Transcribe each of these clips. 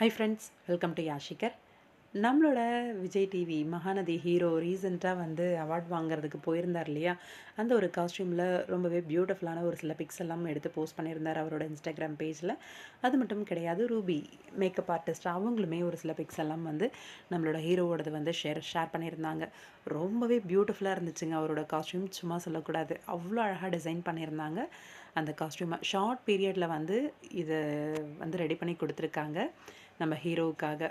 High friends welcome to யாஷிகர் நம்மளோட Vijay TV Mahanadi hero ரீசெண்டாக வந்து அவார்ட் வாங்குறதுக்கு போயிருந்தார் இல்லையா? அந்த ஒரு காஸ்டியூமில் ரொம்பவே பியூட்டிஃபுல்லான ஒரு சில பிக்ஸ் எல்லாம் எடுத்து போஸ்ட் பண்ணியிருந்தார் அவரோட இன்ஸ்டாகிராம் பேஜில் அது மட்டும் கிடையாது ரூபி மேக்கப் ஆர்டிஸ்ட் அவங்களுமே ஒரு சில பிக்ஸ் எல்லாம் வந்து நம்மளோட ஹீரோவோடது வந்து ஷேர் ஷேர் பண்ணியிருந்தாங்க. ரொம்பவே பியூட்டிஃபுல்லாக இருந்துச்சுங்க அவரோட காஸ்டியூம் சும்மா சொல்லக்கூடாது. அவ்வளோ அழகாக டிசைன் பண்ணியிருந்தாங்க. அந்த காஸ்டியூமை ஷார்ட் பீரியடில் வந்து இதை வந்து ரெடி பண்ணி கொடுத்துருக்காங்க. நம்ம ஹீரோவுக்காக.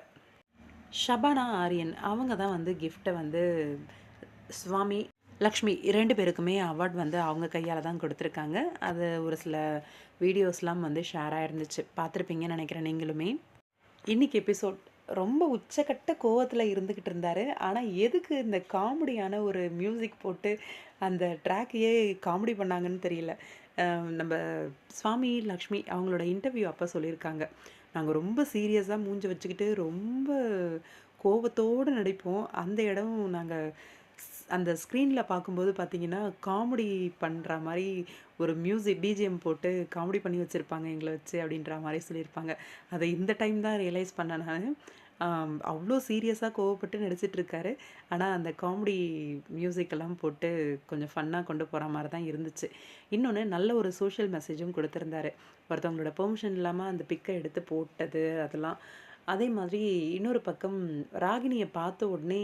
ஷபானா ஆரியன் அவங்க தான் வந்து கிஃப்ட்டை வந்து சுவாமி லக்ஷ்மி ரெண்டு பேருக்குமே அவார்ட் வந்து அவங்க கையால் தான் கொடுத்துருக்காங்க. அது ஒரு சில வீடியோஸ்லாம் வந்து ஷேர் ஆகிருந்துச்சு பார்த்துருப்பீங்கன்னு நினைக்கிறேன் நீங்களுமே. இன்னைக்கு எபிசோட் ரொம்ப உச்சக்கட்ட கோவத்தில் இருந்துக்கிட்டு இருந்தார். ஆனால் எதுக்கு இந்த காமெடியான ஒரு மியூசிக் போட்டு அந்த ட்ராக்கையே காமெடி பண்ணாங்கன்னு தெரியல. நம்ம சுவாமி லக்ஷ்மி அவங்களோட இன்டர்வியூ அப்போ சொல்லியிருக்காங்க. நாங்கள் ரொம்ப சீரியஸாக மூஞ்சி வச்சுக்கிட்டு ரொம்ப கோபத்தோடு நடிப்போம். அந்த இடம் நாங்கள் அந்த ஸ்க்ரீனில் பார்க்கும்போது பார்த்தீங்கன்னா காமெடி பண்ணுற மாதிரி ஒரு மியூசிக் பிஜிஎம் போட்டு காமெடி பண்ணி வச்சுருப்பாங்க எங்களை வச்சு அப்படின்ற மாதிரி சொல்லியிருப்பாங்க. அதை இந்த டைம் தான் ரியலைஸ் பண்ணேன் நான். அவ்வளோ சீரியஸாக கோவப்பட்டு நடிச்சிட்டு இருக்காரு. ஆனால் அந்த காமெடி மியூசிக்கெல்லாம் போட்டு கொஞ்சம் ஃபன்னாக கொண்டு போகிற மாதிரி தான் இருந்துச்சு. இன்னொன்று நல்ல ஒரு சோஷியல் மெசேஜும் கொடுத்துருந்தாரு. ஒருத்தவங்களோட பெர்மிஷன் இல்லாமல் அந்த பிக்கை எடுத்து போட்டது அதெல்லாம். அதே மாதிரி இன்னொரு பக்கம் ராகினியை பார்த்த உடனே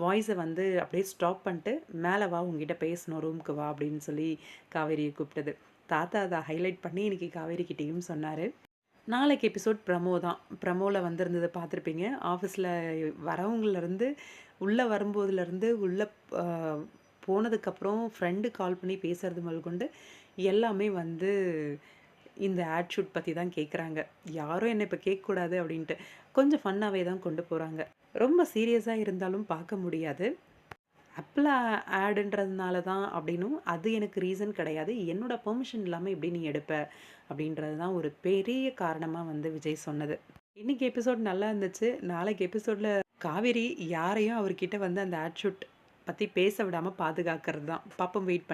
வாய்ஸை வந்து அப்படியே ஸ்டாப் பண்ணிட்டு மேலே வா உங்ககிட்ட பேசணும் ரூமுக்கு வா அப்படின்னு சொல்லி காவேரியை கூப்பிட்டது. தாத்தா அதை ஹைலைட் பண்ணி இன்றைக்கி காவேரி கிட்டேயும் சொன்னார். நாளைக்கு எபிசோட் ப்ரமோ தான். ப்ரமோவில் வந்திருந்ததை பார்த்துருப்பீங்க. ஆஃபீஸில் வரவங்கலேருந்து உள்ளே வரும்போதுலேருந்து உள்ளே போனதுக்கப்புறம் ஃப்ரெண்டு கால் பண்ணி பேசுகிறது முதல் கொண்டு எல்லாமே வந்து இந்த ஆட் ஷூட் பற்றி தான் கேட்குறாங்க யாரும் என்னை இப்போ கேட்கக்கூடாது அப்படின்ட்டு கொஞ்சம் ஃபன்னாகவே தான் கொண்டு போகிறாங்க ரொம்ப சீரியஸாக இருந்தாலும் பார்க்க முடியாது. ஆப்பிள் ஆடுன்றதுனால தான் அப்படின்னும் அது எனக்கு ரீசன் கிடையாது. என்னோட பெர்மிஷன் இல்லாமல் எப்படி நீ எடுப்ப அப்படின்றது தான் ஒரு பெரிய காரணமாக வந்து விஜய் சொன்னது. இன்னைக்கு எபிசோட் நல்லா இருந்துச்சு. நாளைக்கு எபிசோடில் காவேரி யாரையும் அவர்கிட்ட வந்து அந்த ஆட் ஷூட் பற்றி பேச விடாமல் பாதுகாக்கிறது தான் பாப்பம் வெயிட் பண்ணி.